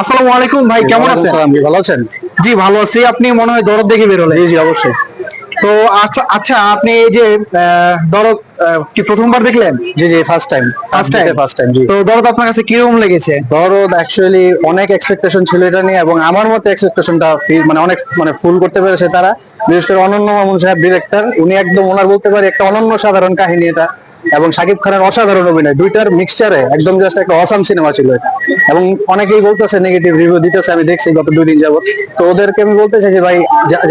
আসসালামু আলাইকুম ভাই কেমন আছেন? ভালো আছেন? জি ভালো আছি। আপনি মনে হয় দরদ দেখে বেরোলেন জি জি অবশ্যই। তো আচ্ছা আচ্ছা আপনি এই যে দরদ কি প্রথমবার দেখলেন? জি জি first time First time? First time জি। তো দরদ আপনার কাছে কীরকম লেগেছে? দরদ অ্যাকচুয়ালি অনেক এক্সপেকটেশন ছিল এটা নিয়ে এবং আমার মতে এক্সপেকটেশনটা মানে অনেক মানে ফুল করতে পেরেছে তারা। বিশেষ করে অনন্য মামুন সাহেব ডিরেক্টর উনি একদম ওনার বলতে পারি একটা অনন্য সাধারণ কাহিনী এটা। এবং শাকিব খানের অসাধারণ অভিনয়, দুইটার মিক্সচারে একদম জাস্ট একটা অসাম সিনেমা ছিল এবং অনেকেই বলতেছে নেগেটিভ রিভিউ দিতেছে, আমি দেখছি গত দুই দিন যাবত তো ওদেরকে আমি বলতে চাই যে ভাই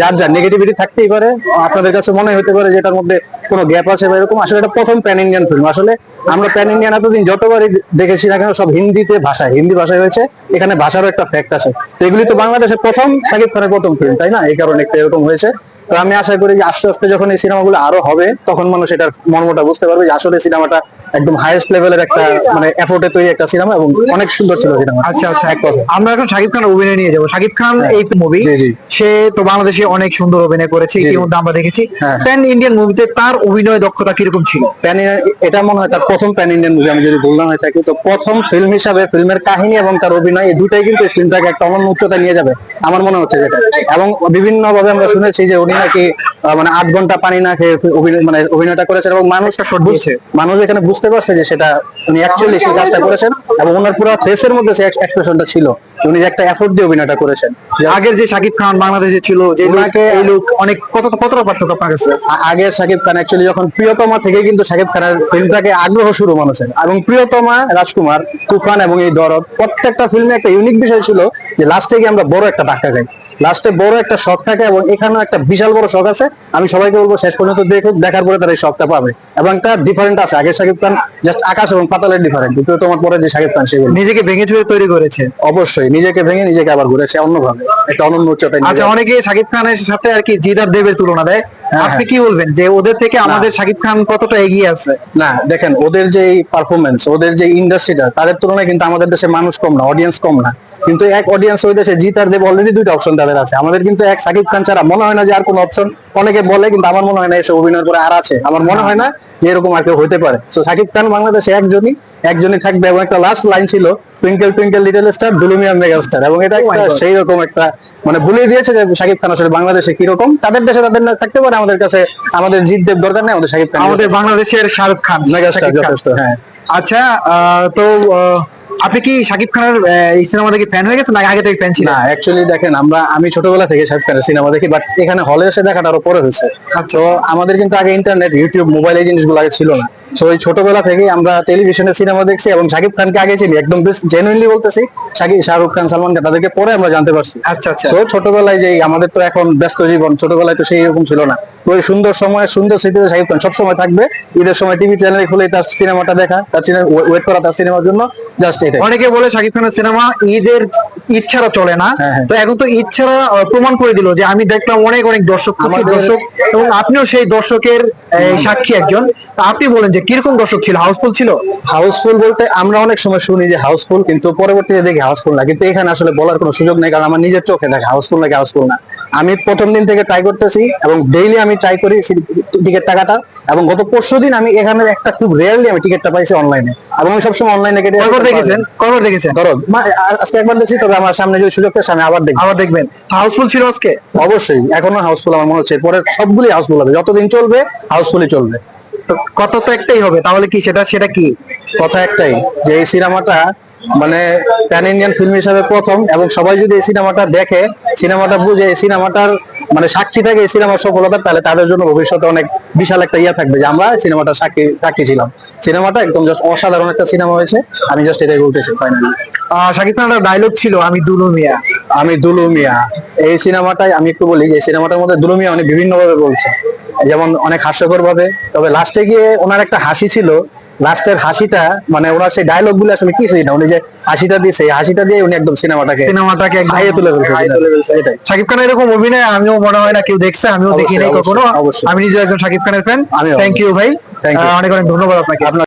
যার যার নেগেটিভিটি থাকতেই পারে, আপনাদের কাছে মনে হতে পারে যে এটার মধ্যে কোনো গ্যাপ আছে বা এরকম। আসলে এটা প্রথম প্যান ইন্ডিয়ান ফিল্ম আসলে আমরা প্যান ইন্ডিয়ান এতদিন যতবারই দেখেছি না কেন, সব হিন্দিতে ভাষায়, হিন্দি ভাষায় হয়েছে, এখানে ভাষারও একটা ফ্যাক্ট আছে। তো এগুলি তো বাংলাদেশের প্রথম শাকিব খানের প্রথম ফিল্ম তাই না? এই কারণে একটা এরকম হয়েছে। তো আমি আশা করি যে আস্তে আস্তে যখন এই সিনেমাগুলো আরও হবে, তখন মানুষ এটার মর্মটা বুঝতে পারবে যে আসলে সিনেমাটা একদম হাইয়েস্ট লেভেলের একটা মানে এফোর্টে তৈরি একটা সিনেমা এবং অনেক সুন্দর ছিল সিনেমা আচ্ছা আচ্ছা। এক কথা। আমরা এখন শাকিব খান অভিনয় নিয়ে যাব। শাকিব খান এই মুভি। সে তো বাংলাদেশে অনেক সুন্দর অভিনয় করেছে। ইতিমধ্যে আমরা দেখেছি। হ্যাঁ। প্যান ইন্ডিয়ান মুভিতে তার অভিনয় দক্ষতা কীরকম ছিল? প্যান এটা মনে হয় তার প্রথম প্যান ইন্ডিয়ান মুভি আমি যদি বললাম হয়ে থাকি তো প্রথম ফিল্ম হিসাবে ফিল্মের কাহিনী এবং তার অভিনয় এই দুটাই কিন্তু ফিল্মটাকে একটা অনন্য উচ্চতা নিয়ে যাবে। আমার মনে হচ্ছে যেটা। এবং বিভিন্ন ভাবে আমরা শুনেছি যে উনি নাকি মানে আট ঘণ্টা পানি না খেয়ে অভিনয় মানে অভিনয়টা করেছেন এবং মানুষ বুঝছে মানুষ এখানে বুঝতে পারছে যে সেটা উনি অ্যাকচুয়ালি সেই কাজটা করেছেন এবং ওনার পুরো ফেসের মধ্যে সেই এক্সপ্রেশনটা ছিল। উনি যে একটা এফোর্ট দিয়ে অভিনয়টা করেছেন। যে আগের যে শাকিব খান বাংলাদেশে ছিল যে ওনাকে- এই লোক অনেক কত কতটা পার্থক্য আপনার কাছে? আগের শাকিব খান অ্যাকচুয়ালি যখন প্রিয়তমা থেকে কিন্তু শাকিব খানের ফিল্মটাকে আগ্রহ শুরু মানুষের। এবং প্রিয়তমা রাজকুমার তুফান এবং এই দরদ প্রত্যেকটা ফিল্মে একটা ইউনিক বিষয় ছিল যে লাস্টে গিয়ে আমরা বড় একটা ধাক্কা খাই। লাস্টে বড় একটা শখ থাকে এবং এখানেও একটা বিশাল বড় শখ আছে। আমি সবাইকে বলব শেষ পর্যন্ত দেখুক দেখার পরে তারা এই শখটা পাবে। এবং একটা ডিফারেন্ট আছে আগের শাকিব খান জাস্ট আকাশ এবং পাতালের ডিফারেন্ট প্রিয়তমার পরে যে শাকিব খান সেগুলো নিজেকে ভেঙে চুরে তৈরি করেছে। অবশ্যই নিজেকে ভেঙে নিজেকে আবার ঘুরেছে অন্যভাবে। একটা অনন্য উচ্চতায় আচ্ছা অনেকে শাকিব খানের সাথে আর কি জিদার দেবের তুলনা দেয়। হ্যাঁ, আপনি কি বলবেন যে ওদের থেকে আমাদের শাকিব খান কতটা এগিয়ে আছে? না দেখেন ওদের যে পারফরমেন্স ওদের যে ইন্ডাস্ট্রিটা তাদের তুলনায় কিন্তু আমাদের দেশে মানুষ কম না অডিয়েন্স কম না। কিন্তু এক অডিয়েন্স ওই দেশে জিত আর দেব অলরেডি দুইটা অপশন তাদের আছে। আমাদের কিন্তু এক সাকিব খান ছাড়া মনে হয় না যে আর কোনো অপশন অনেকে বলে কিন্তু আমার মনে হয় না এসব অভিনয়ের পরে আর আছে। আমার মনে হয় না যে এরকম আর কেউ হতে পারে। তো সাকিব খান বাংলাদেশে একজনই একজনই থাকবে এবং একটা লাস্ট লাইন ছিল twinkle twinkle little star Dulumia mega star এবং এটা Oh একটা সেই রকম একটা মানে ভুলিয়ে দিয়েছে যে সাকিব খান আসলে বাংলাদেশে কীরকম। তাদের দেশে তাদের না থাকতে পারে আমাদের কাছে আমাদের জিত দেব দরকার নেই আমাদের সাকিব খান আমাদের বাংলাদেশের শাহরুখ খান। মেগাস্টার শাকিব খান। যথেষ্ট। হ্যাঁ। আচ্ছা আহ, তো আপনি কি শাকিব খানের এই সিনেমা দেখে ফ্যান হয়ে গেছেন নাকি আগে থেকে ফ্যান ছিলেন? না অ্যাকচুয়ালি দেখেন আমরা আমি ছোটবেলা থেকে শাকিব খানের সিনেমা দেখি বাট এখানে হলে এসে দেখাটা আরও পরে হয়েছে। আচ্ছা। তো আমাদের কিন্তু আগে ইন্টারনেট ইউটিউব মোবাইল এই জিনিসগুলো আগে ছিল না। তো ওই ছোটবেলা থেকেই আমরা টেলিভিশনে সিনেমা দেখছি এবং শাকিব খানকে আগে চিনি একদম জেনুইনলি বলতেছি শাকিব শাহরুখ খান সালমান খান তাদেরকে পরে আমরা জানতে পারছি। আচ্ছা আচ্ছা। তো ছোটবেলায় যে আমাদের তো এখন ব্যস্ত জীবন ছোটবেলায় তো সেই রকম ছিল না। তো ওই সুন্দর সময় সুন্দর স্মৃতিতে শাকিব খান সবসময় থাকবে। ঈদের সময় টিভি চ্যানেলে খুলে তার সিনেমাটা দেখা তার ওয়েট করা তার সিনেমার জন্য। জাস্ট অনেকে বলে শাকিব খানের সিনেমা ঈদের ঈদ ছাড়া চলে না। হ্যাঁ, হ্যাঁ। তো এখন তো ঈদ ছাড়া প্রমাণ করে দিল যে আমি দেখলাম অনেক অনেক দর্শক প্রচুর দর্শক এবং আপনিও সেই দর্শকের সাক্ষী একজন। তা আপনি বলেন যে কীরকম দর্শক ছিল? হাউসফুল ছিল? হাউসফুল বলতে আমরা অনেক সময় শুনি যে হাউসফুল কিন্তু পরবর্তীতে দেখি হাউসফুল না। কিন্তু এখানে আসলে বলার কোনো সুযোগ নেই কারণ আমার নিজের চোখে দেখে হাউসফুল নাকি হাউসফুল না। আমি প্রথম দিন থেকে ট্রাই করতেছি এবং ডেইলি আমি ট্রাই করি টিকিট টাকাটা। এবং গত পরশু দিন আমি এখানে একটা খুব রেয়ারলি আমি টিকিটটা পাইছি অনলাইনে এবং আমি সবসময় অনলাইনে কেটে কয়বার দেখেছেন? কয়বার দেখেছেন? ধরো আজকে একবার দেখছি তবে আমার সামনে যদি সুযোগ পেয়েছে আমি আবার দেখব। আবার দেখবেন। হাউসফুল ছিল আজকে? অবশ্যই এখনও হাউসফুল আমার মনে হচ্ছে। পরে সবগুলি হাউসফুল হবে। যতদিন চলবে হাউসফুলই চলবে। তো কত তো একটাই হবে তাহলে কি সেটা সেটা কি? কথা একটাই যে এই সিনেমাটা মানে প্যান ইন্ডিয়ান ফিল্ম হিসাবে প্রথম এবং সবাই যদি এই সিনেমাটা দেখে সিনেমাটা বুঝে এই সিনেমাটার মানে সাক্ষী থাকে এই সিনেমার সফলতা তাহলে তাদের জন্য ভবিষ্যতে অনেক বিশাল একটা ইয়ে থাকবে যে আমরা সিনেমাটা সাক্ষী সাক্ষী ছিলাম। সিনেমাটা একদম জাস্ট অসাধারণ একটা সিনেমা হয়েছে আমি জাস্ট এটাই বলতেছি ফাইনালি শাকিব খানের ডায়লগ ছিল আমি দুলু মিয়া। আমি দুলু মিয়া। এই সিনেমাটাই আমি একটু বলি যে সিনেমাটার মধ্যে দুলু মিয়া অনেক বিভিন্ন ভাবে বলছে। যেমন অনেক হাস্যকর ভাবে তবে লাস্টে গিয়ে ওনার একটা হাসি ছিল লাস্টের হাসিটা মানে ওনার সেই ডায়লগগুলো আসলে কি সেটা উনি যে হাসিটা দিয়ে সেই হাসিটা দিয়ে উনি একদম সিনেমাটাকে সিনেমাটাকে হাইয়ে তুলে ফেলছে সাকিব খানের এরকম অভিনয় আমিও মনে হয় না কেউ দেখছে আমিও দেখি নাই কখনো। আমি নিজে একজন সাকিব খানের ফ্যান থ্যাংক ইউ ভাই. অনেক অনেক ধন্যবাদ আপনাকে। আপনার